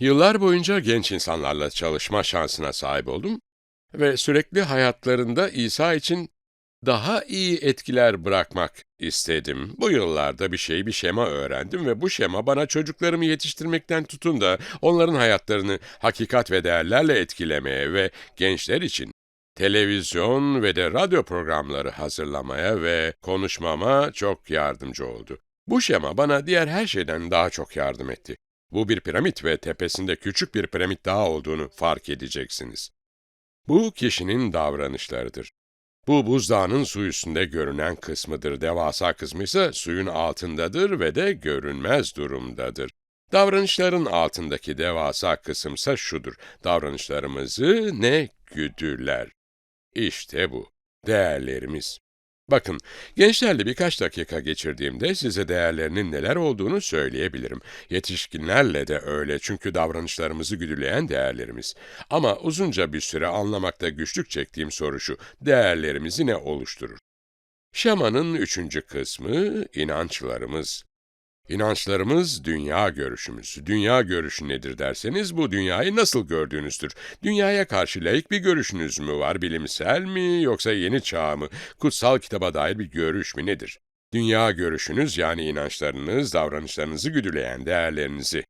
Yıllar boyunca genç insanlarla çalışma şansına sahip oldum ve sürekli hayatlarında İsa için daha iyi etkiler bırakmak istedim. Bu yıllarda bir şey, bir şema öğrendim ve bu şema bana çocuklarımı yetiştirmekten tutun da onların hayatlarını hakikat ve değerlerle etkilemeye ve gençler için televizyon ve de radyo programları hazırlamaya ve konuşmama çok yardımcı oldu. Bu şema bana diğer her şeyden daha çok yardım etti. Bu bir piramit ve tepesinde küçük bir piramit daha olduğunu fark edeceksiniz. Bu kişinin davranışlarıdır. Bu buzdağının su üstünde görünen kısmıdır. Devasa kısmı ise suyun altındadır ve de görünmez durumdadır. Davranışların altındaki devasa kısımsa şudur. Davranışlarımızı ne güdüler. İşte bu. Değerlerimiz. Bakın, gençlerle birkaç dakika geçirdiğimde size değerlerinin neler olduğunu söyleyebilirim. Yetişkinlerle de öyle çünkü davranışlarımızı güdüleyen değerlerimiz. Ama uzunca bir süre anlamakta güçlük çektiğim soru şu, değerlerimizi ne oluşturur? Şamanın üçüncü kısmı, inançlarımız. İnançlarımız dünya görüşümüz. Dünya görüşü nedir derseniz bu dünyayı nasıl gördüğünüzdür. Dünyaya karşı layık bir görüşünüz mü var, bilimsel mi yoksa yeni çağ mı, kutsal kitaba dair bir görüş mü nedir? Dünya görüşünüz yani inançlarınız, davranışlarınızı güdüleyen değerlerinizi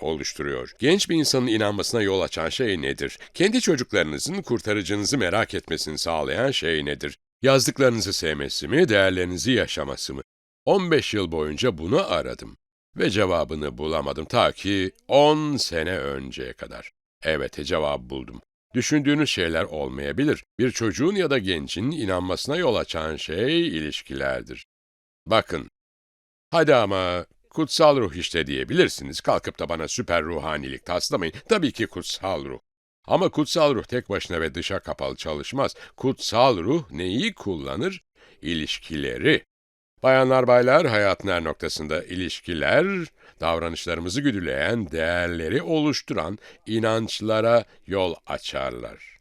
oluşturuyor. Genç bir insanın inanmasına yol açan şey nedir? Kendi çocuklarınızın kurtarıcınızı merak etmesini sağlayan şey nedir? Yazdıklarınızı sevmesi mi, değerlerinizi yaşaması mı? 15 yıl boyunca bunu aradım ve cevabını bulamadım ta ki 10 sene önceye kadar. Evet, cevabı buldum. Düşündüğünüz şeyler olmayabilir. Bir çocuğun ya da gencin inanmasına yol açan şey ilişkilerdir. Bakın, hadi ama kutsal ruh işte diyebilirsiniz. Kalkıp da bana süper ruhanilik taslamayın. Tabii ki kutsal ruh. Ama kutsal ruh tek başına ve dışa kapalı çalışmaz. Kutsal ruh neyi kullanır? İlişkileri. Bayanlar baylar hayatın her noktasında ilişkiler, davranışlarımızı güdüleyen, değerleri oluşturan inançlara yol açarlar.